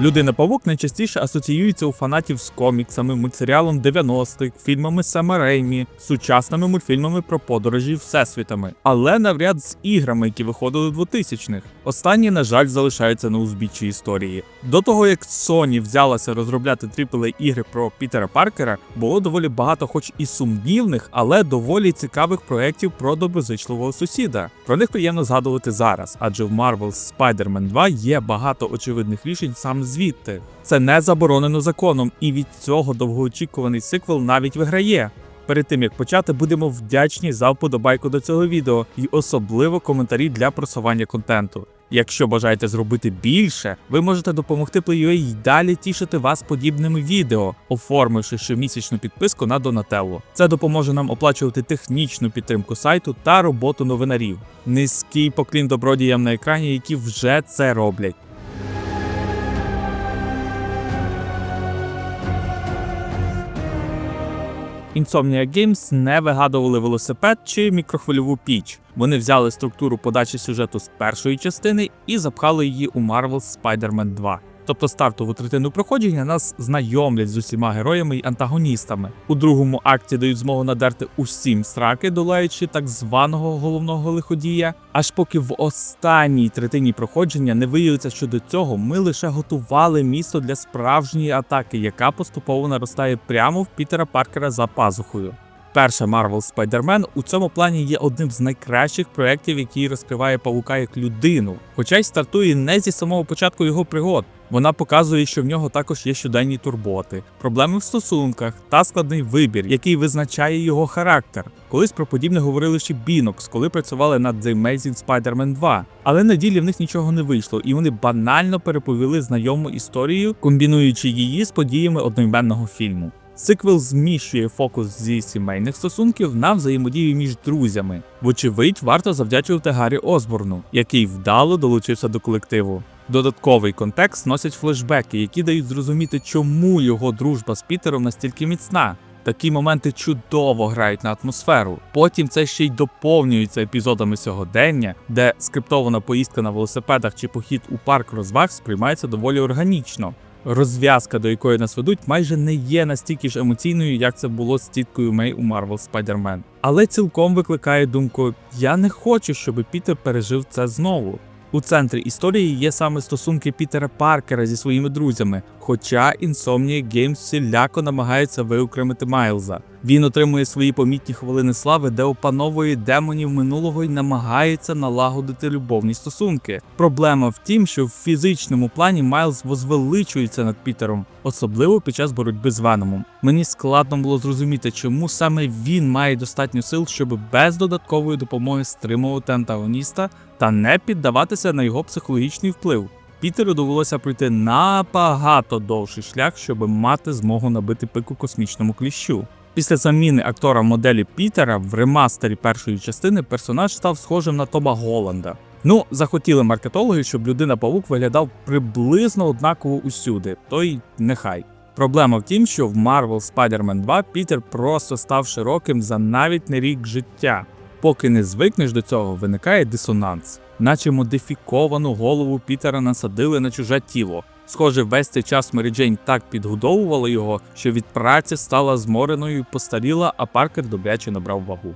Людина Павук найчастіше асоціюється у фанатів з коміксами, мультсеріалом 90-х, фільмами Сема Реймі, сучасними мультфільмами про подорожі всесвітами, але навряд з іграми, які виходили 2000-х. Останні, на жаль, залишаються на узбіччі історії. До того як Sony взялася розробляти AAA ігри про Пітера Паркера, було доволі багато, хоч і сумнівних, але доволі цікавих проєктів про доброзичливого сусіда. Про них приємно згадувати зараз, адже в Marvel's Spider-Man 2 є багато очевидних рішень саме звідти. Це не заборонено законом, і від цього довгоочікуваний сиквел навіть виграє. Перед тим як почати, будемо вдячні за вподобайку до цього відео і особливо коментарі для просування контенту. Якщо бажаєте зробити більше, ви можете допомогти PlayUA й далі тішити вас подібними відео, оформивши щомісячну підписку на Donatello. Це допоможе нам оплачувати технічну підтримку сайту та роботу новинарів. Низький поклін добродіям на екрані, які вже це роблять. Insomnia Games не вигадували велосипед чи мікрохвильову піч. Вони взяли структуру подачі сюжету з першої частини і запхали її у Marvel's Spider-Man 2. Тобто стартову третину проходження нас знайомлять з усіма героями й антагоністами. У другому акті дають змогу надерти усім сраки, долаючи так званого головного лиходія. Аж поки в останній третині проходження не виявиться, що до цього ми лише готували місто для справжньої атаки, яка поступово наростає прямо в Пітера Паркера за пазухою. Перша Marvel Spider-Man у цьому плані є одним з найкращих проєктів, який розкриває павука як людину, хоча й стартує не зі самого початку його пригод. Вона показує, що в нього також є щоденні турботи, проблеми в стосунках та складний вибір, який визначає його характер. Колись про подібне говорили ще Бінокс, коли працювали над The Amazing Spider-Man 2. Але на ділі в них нічого не вийшло, і вони банально переповіли знайому історію, комбінуючи її з подіями одноіменного фільму. Сиквел зміщує фокус зі сімейних стосунків на взаємодію між друзями. Вочевидь, варто завдячувати Гаррі Осборну, який вдало долучився до колективу. Додатковий контекст носять флешбеки, які дають зрозуміти, чому його дружба з Пітером настільки міцна. Такі моменти чудово грають на атмосферу. Потім це ще й доповнюється епізодами сьогодення, де скриптована поїздка на велосипедах чи похід у парк розваг сприймається доволі органічно. Розв'язка, до якої нас ведуть, майже не є настільки ж емоційною, як це було з тіткою Мей у Marvel Spider-Man. Але цілком викликає думку: я не хочу, щоб Пітер пережив це знову. У центрі історії є саме стосунки Пітера Паркера зі своїми друзями, хоча Insomniac Games всіляко намагається виокремити Майлза. Він отримує свої помітні хвилини слави, де опановує демонів минулого і намагається налагодити любовні стосунки. Проблема в тім, що в фізичному плані Майлз возвеличується над Пітером, особливо під час боротьби з Веномом. Мені складно було зрозуміти, чому саме він має достатньо сил, щоб без додаткової допомоги стримувати антагоніста та не піддаватися на його психологічний вплив. Пітеру довелося пройти набагато довший шлях, щоб мати змогу набити пику космічному кліщу. Після заміни актора моделі Пітера в ремастері першої частини персонаж став схожим на Тома Голланда. Ну, захотіли маркетологи, щоб людина павук виглядав приблизно однаково усюди, то й нехай. Проблема в тім, що в Marvel Spider-Man 2 Пітер просто став широким за навіть не рік життя. Поки не звикнеш до цього, виникає дисонанс, наче модифіковану голову Пітера насадили на чуже тіло. Схоже, весь цей час Мері Джейн так підгодовувала його, що від праці стала змореною і постаріла, а Паркер добряче набрав вагу.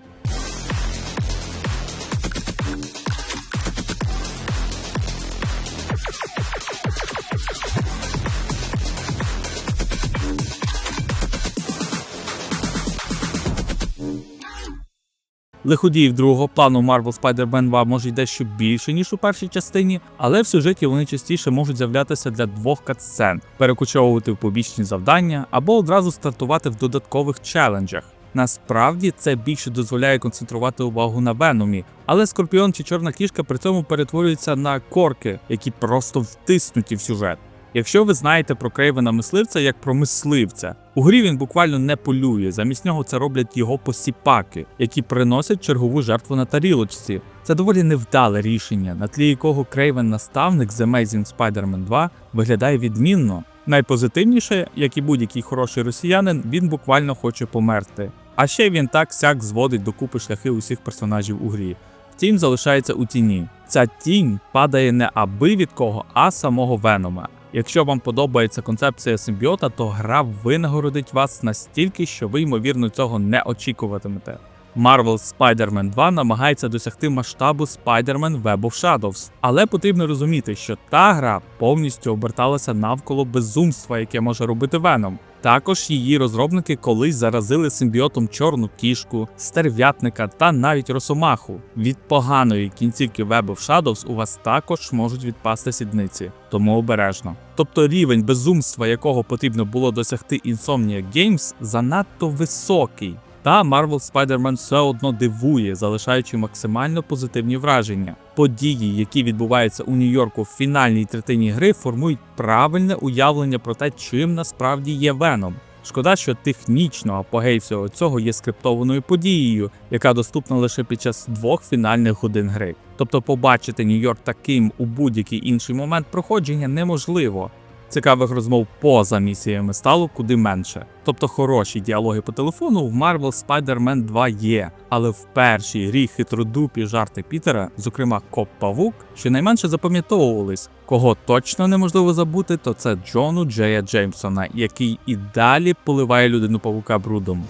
Лиходіїв другого плану Marvel Spider-Man 2 може й дещо більше, ніж у першій частині, але в сюжеті вони частіше можуть з'являтися для двох катсцен, перекочовувати в побічні завдання або одразу стартувати в додаткових челенджах. Насправді це більше дозволяє концентрувати увагу на Веномі, але Скорпіон чи Чорна кішка при цьому перетворюються на корки, які просто втиснуті в сюжет. Якщо ви знаєте про Крейвена мисливця як про мисливця, у грі він буквально не полює. Замість нього це роблять його посіпаки, які приносять чергову жертву на тарілочці. Це доволі невдале рішення, на тлі якого Крейвен наставник з Amazing Spider-Man 2 виглядає відмінно. Найпозитивніше, як і будь-який хороший росіянин, він буквально хоче померти. А ще він так сяк зводить докупи шляхи усіх персонажів у грі. Втім, залишається у тіні. Ця тінь падає не аби від кого, а самого Венома. Якщо вам подобається концепція симбіота, то гра винагородить вас настільки, що ви ймовірно цього не очікуватимете. Marvel Spider-Man 2 намагається досягти масштабу Spider-Man Web of Shadows, але потрібно розуміти, що та гра повністю оберталася навколо безумства, яке може робити Веном. Також її розробники колись заразили симбіотом чорну кішку, стерв'ятника та навіть росомаху. Від поганої кінцівки Web of Shadows у вас також можуть відпасти сідниці, тому обережно. Тобто рівень безумства, якого потрібно було досягти Insomniac Games, занадто високий. Та Marvel Spider-Man все одно дивує, залишаючи максимально позитивні враження. Події, які відбуваються у Нью-Йорку в фінальній третині гри, формують правильне уявлення про те, чим насправді є Веном. Шкода, що технічно апогей всього цього є скриптованою подією, яка доступна лише під час двох фінальних годин гри. Тобто побачити Нью-Йорк таким у будь-який інший момент проходження неможливо. Цікавих розмов поза місіями стало куди менше. Тобто хороші діалоги по телефону в Marvel Spider-Man 2 є, але в першій грі хитродупі жарти Пітера, зокрема Коп Павук, щонайменше запам'ятовувались. Кого точно неможливо забути, то це Джону Джея Джеймсона, який і далі поливає людину павука брудом.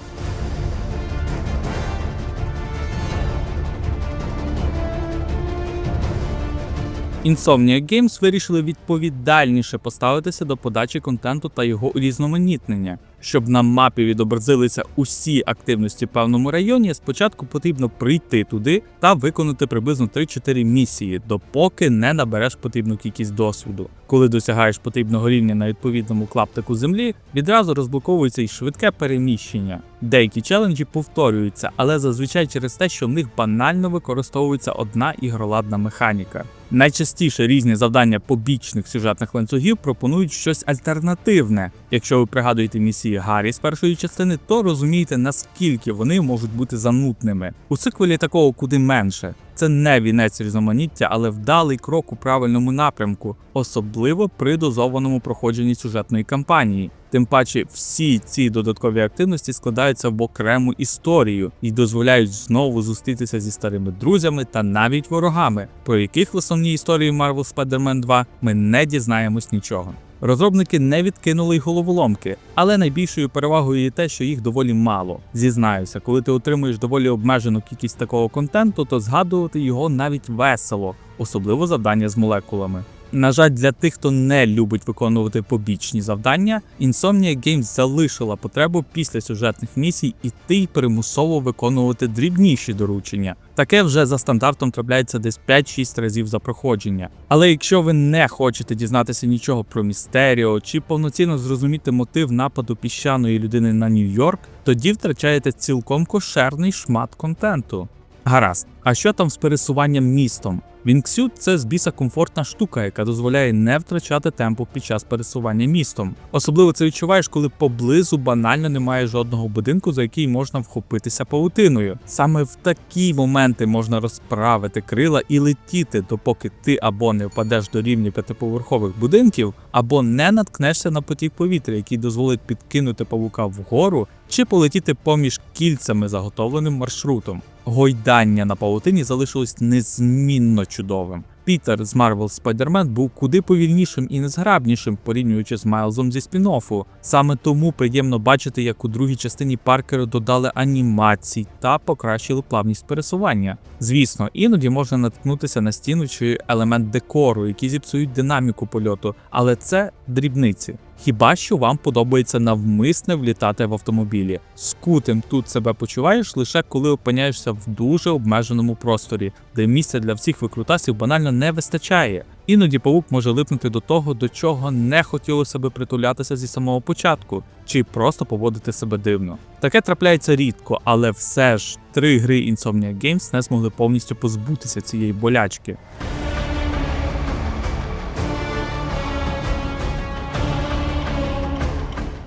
Insomniac Games вирішили відповідальніше поставитися до подачі контенту та його урізноманітнення. Щоб на мапі відобразилися усі активності в певному районі, спочатку потрібно прийти туди та виконати приблизно 3-4 місії, допоки не набереш потрібну кількість досвіду. Коли досягаєш потрібного рівня на відповідному клаптику землі, відразу розблоковується і швидке переміщення. Деякі челенджі повторюються, але зазвичай через те, що в них банально використовується одна ігроладна механіка. Найчастіше різні завдання побічних сюжетних ланцюгів пропонують щось альтернативне. Якщо ви пригадуєте місії Гаррі з першої частини, то розумієте наскільки вони можуть бути занутними. У сиквелі такого куди менше. Це не вінець різноманіття, але вдалий крок у правильному напрямку, особливо при дозованому проходженні сюжетної кампанії. Тим паче, всі ці додаткові активності складаються в окрему історію і дозволяють знову зустрітися зі старими друзями та навіть ворогами, про яких в основній історії Marvel Spider-Man 2 ми не дізнаємось нічого. Розробники не відкинули й головоломки, але найбільшою перевагою є те, що їх доволі мало. Зізнаюся, коли ти отримуєш доволі обмежену кількість такого контенту, то згадувати його навіть весело, особливо завдання з молекулами. На жаль, для тих, хто не любить виконувати побічні завдання, Insomniac Games залишила потребу після сюжетних місій іти й примусово виконувати дрібніші доручення. Таке вже за стандартом трапляється десь 5-6 разів за проходження. Але якщо ви не хочете дізнатися нічого про містеріо чи повноцінно зрозуміти мотив нападу піщаної людини на Нью-Йорк, тоді втрачаєте цілком кошерний шмат контенту. Гаразд, а що там з пересуванням містом? Wingsuit – це з біса комфортна штука, яка дозволяє не втрачати темпу під час пересування містом. Особливо це відчуваєш, коли поблизу банально немає жодного будинку, за який можна вхопитися павутиною. Саме в такі моменти можна розправити крила і летіти, допоки ти або не впадеш до рівня п'ятиповерхових будинків, або не наткнешся на потік повітря, який дозволить підкинути павука вгору чи полетіти поміж кільцями заготовленим маршрутом. Гойдання на павутині залишилось незмінно чудовим. Пітер з Marvel Spider-Man був куди повільнішим і незграбнішим, порівнюючи з Майлзом зі спін-оффу. Саме тому приємно бачити, як у другій частині Паркеру додали анімацій та покращили плавність пересування. Звісно, іноді можна наткнутися на стіну чи елемент декору, які зіпсують динаміку польоту, але це дрібниці. Хіба що вам подобається навмисне влітати в автомобілі? Скутим тут себе почуваєш лише коли опиняєшся в дуже обмеженому просторі, де місця для всіх викрутасів банально не вистачає. Іноді павук може липнути до того, до чого не хотілося би притулятися зі самого початку, чи просто поводити себе дивно. Таке трапляється рідко, але все ж три гри Insomniac Games не змогли повністю позбутися цієї болячки.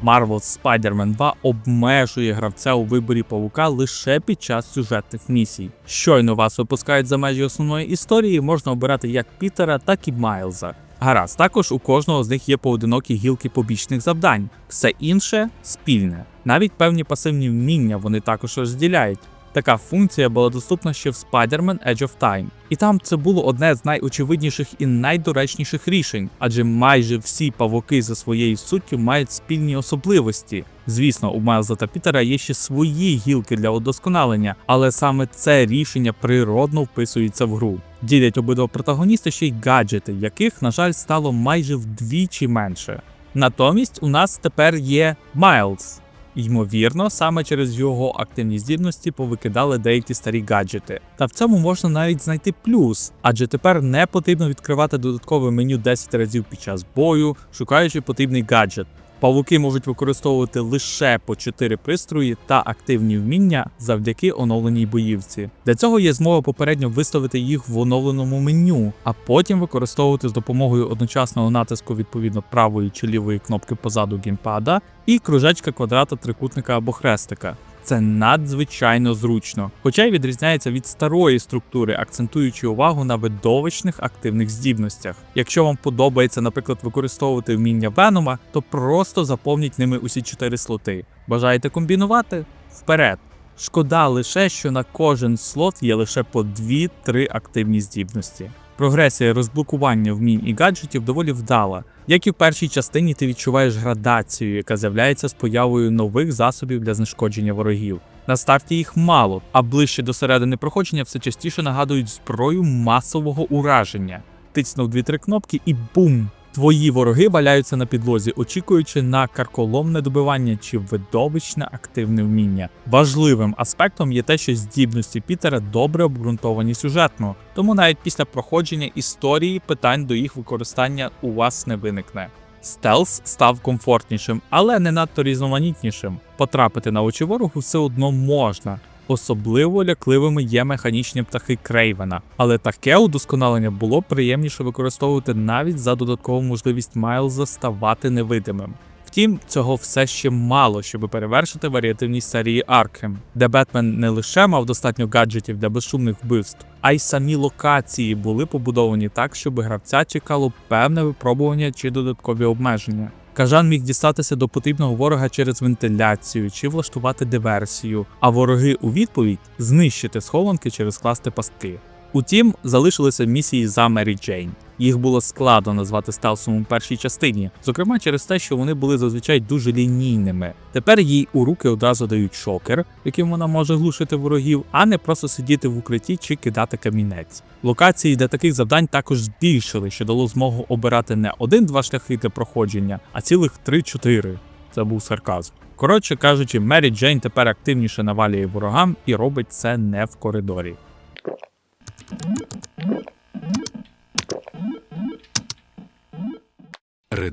Marvel Spider-Man 2 обмежує гравця у виборі павука лише під час сюжетних місій. Щойно вас випускають за межі основної історії, можна обирати як Пітера, так і Майлза. Гаразд, також у кожного з них є поодинокі гілки побічних завдань, все інше спільне. Навіть певні пасивні вміння вони також розділяють. Така функція була доступна ще в Spider-Man Edge of Time. І там це було одне з найочевидніших і найдоречніших рішень, адже майже всі павуки за своєю суттю мають спільні особливості. Звісно, у Майлза та Пітера є ще свої гілки для удосконалення, але саме це рішення природно вписується в гру. Ділять обидва протагоністи ще й гаджети, яких, на жаль, стало майже вдвічі менше. Натомість у нас тепер є Майлз. Ймовірно, саме через його активні здібності повикидали деякі старі гаджети. Та в цьому можна навіть знайти плюс, адже тепер не потрібно відкривати додаткове меню 10 разів під час бою, шукаючи потрібний гаджет. Павуки можуть використовувати лише по 4 пристрої та активні вміння завдяки оновленій боївці. Для цього є змога попередньо виставити їх в оновленому меню, а потім використовувати з допомогою одночасного натиску відповідно правої чи лівої кнопки позаду геймпада і кружечка квадрата, трикутника або хрестика. Це надзвичайно зручно, хоча й відрізняється від старої структури, акцентуючи увагу на видовищних активних здібностях. Якщо вам подобається, наприклад, використовувати вміння Венома, то просто заповніть ними усі чотири слоти. Бажаєте комбінувати? Вперед! Шкода лише, що на кожен слот є лише по 2-3 активні здібності. Прогресія розблокування вмінь і гаджетів доволі вдала. Як і в першій частині, ти відчуваєш градацію, яка з'являється з появою нових засобів для знешкодження ворогів. На старті їх мало, а ближче до середини проходження все частіше нагадують зброю масового ураження. Тицнув дві-три кнопки і бум! Твої вороги валяються на підлозі, очікуючи на карколомне добивання чи видовищне активне вміння. Важливим аспектом є те, що здібності Пітера добре обґрунтовані сюжетно, тому навіть після проходження історії питань до їх використання у вас не виникне. Стелс став комфортнішим, але не надто різноманітнішим. Потрапити на очі ворогу все одно можна. Особливо лякливими є механічні птахи Крейвена, але таке удосконалення було приємніше використовувати навіть за додаткову можливість Майлза ставати невидимим. Втім, цього все ще мало, щоб перевершити варіативність серії Аркхем, де Бетмен не лише мав достатньо гаджетів для безшумних вбивств, а й самі локації були побудовані так, щоб гравця чекало певне випробування чи додаткові обмеження. Кажан міг дістатися до потрібного ворога через вентиляцію чи влаштувати диверсію, а вороги у відповідь знищити схованки чи розкласти пастки. Утім, залишилися місії за Мері Джейн. Їх було складно назвати стелсом у першій частині, зокрема через те, що вони були зазвичай дуже лінійними. Тепер їй у руки одразу дають шокер, яким вона може глушити ворогів, а не просто сидіти в укритті чи кидати камінець. Локації для таких завдань також збільшили, що дало змогу обирати не один-два шляхи для проходження, а цілих три-чотири. Це був сарказм. Коротше кажучи, Мері Джейн тепер активніше навалює ворогам і робить це не в коридорі.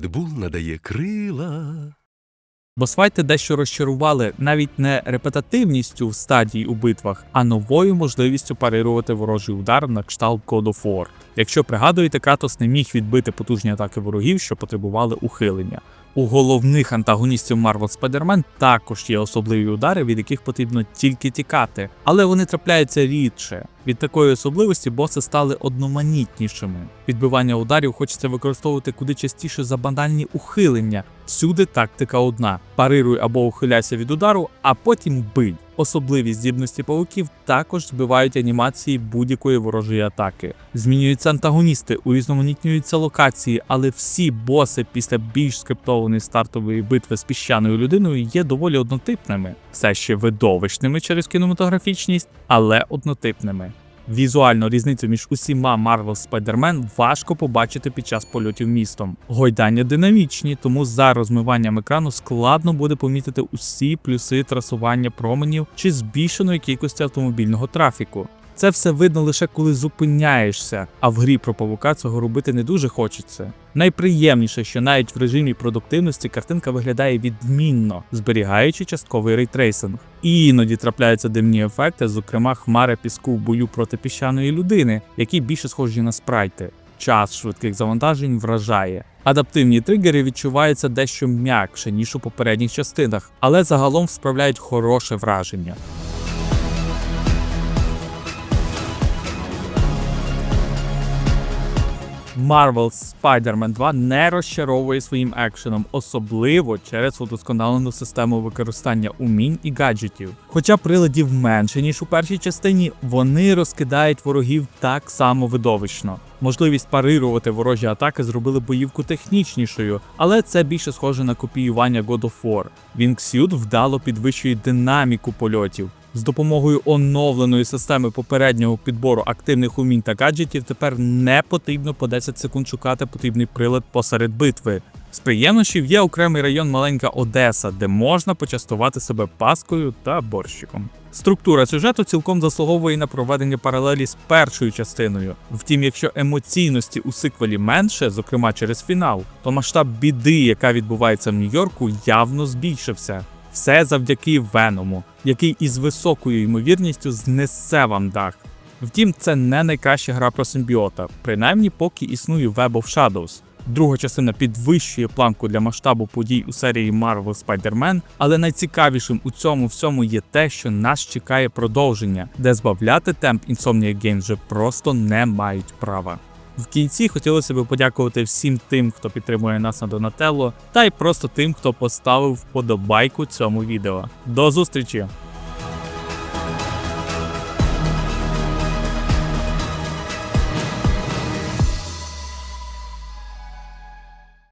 Bull надає крила. Босфайти дещо розчарували навіть не репетативністю в стадії у битвах, а новою можливістю парирувати ворожий удар на кшталт God of War. Якщо пригадуєте, Кратос не міг відбити потужні атаки ворогів, що потребували ухилення. У головних антагоністів Marvel Spider-Man також є особливі удари, від яких потрібно тільки тікати, але вони трапляються рідше. Від такої особливості боси стали одноманітнішими. Відбивання ударів хочеться використовувати куди частіше за банальні ухилення. Всюди тактика одна: парируй або ухиляйся від удару, а потім бий. Особливі здібності павуків також збивають анімації будь-якої ворожої атаки. Змінюються антагоністи, урізноманітнюються локації, але всі боси після більш скриптованої стартової битви з піщаною людиною є доволі однотипними, все ще видовищними через кінематографічність, але однотипними. Візуальну різницю між усіма Marvel Spider-Man важко побачити під час польотів містом. Гойдання динамічні, тому за розмиванням екрану складно буде помітити усі плюси трасування променів чи збільшеної кількості автомобільного трафіку. Це все видно лише коли зупиняєшся, а в грі про павука цього робити не дуже хочеться. Найприємніше, що навіть в режимі продуктивності картинка виглядає відмінно, зберігаючи частковий рейтрейсинг. І іноді трапляються димні ефекти, зокрема хмари піску в бою проти піщаної людини, які більше схожі на спрайти. Час швидких завантажень вражає. Адаптивні тригери відчуваються дещо м'якше, ніж у попередніх частинах, але загалом справляють хороше враження. Marvel's Spider-Man 2 не розчаровує своїм екшеном, особливо через удосконалену систему використання умінь і гаджетів. Хоча приладів менше ніж у першій частині, вони розкидають ворогів так само видовищно. Можливість парирувати ворожі атаки зробили боївку технічнішою, але це більше схоже на копіювання God of War. Wingsuit вдало підвищує динаміку польотів. З допомогою оновленої системи попереднього підбору активних умінь та гаджетів тепер не потрібно по 10 секунд шукати потрібний прилад посеред битви. З приємнощів є окремий район Маленька Одеса, де можна почастувати себе паскою та борщиком. Структура сюжету цілком заслуговує на проведення паралелі з першою частиною. Втім, якщо емоційності у сиквелі менше, зокрема через фінал, то масштаб біди, яка відбувається в Нью-Йорку, явно збільшився. Все завдяки Веному, який із високою ймовірністю знесе вам дах. Втім, це не найкраща гра про симбіота, принаймні поки існує Web of Shadows. Друга частина підвищує планку для масштабу подій у серії Marvel Spider-Man, але найцікавішим у цьому всьому є те, що нас чекає продовження, де збавляти темп Insomniac Games вже просто не мають права. В кінці хотілося б подякувати всім тим, хто підтримує нас на Донателло, та й просто тим, хто поставив вподобайку цьому відео. До зустрічі!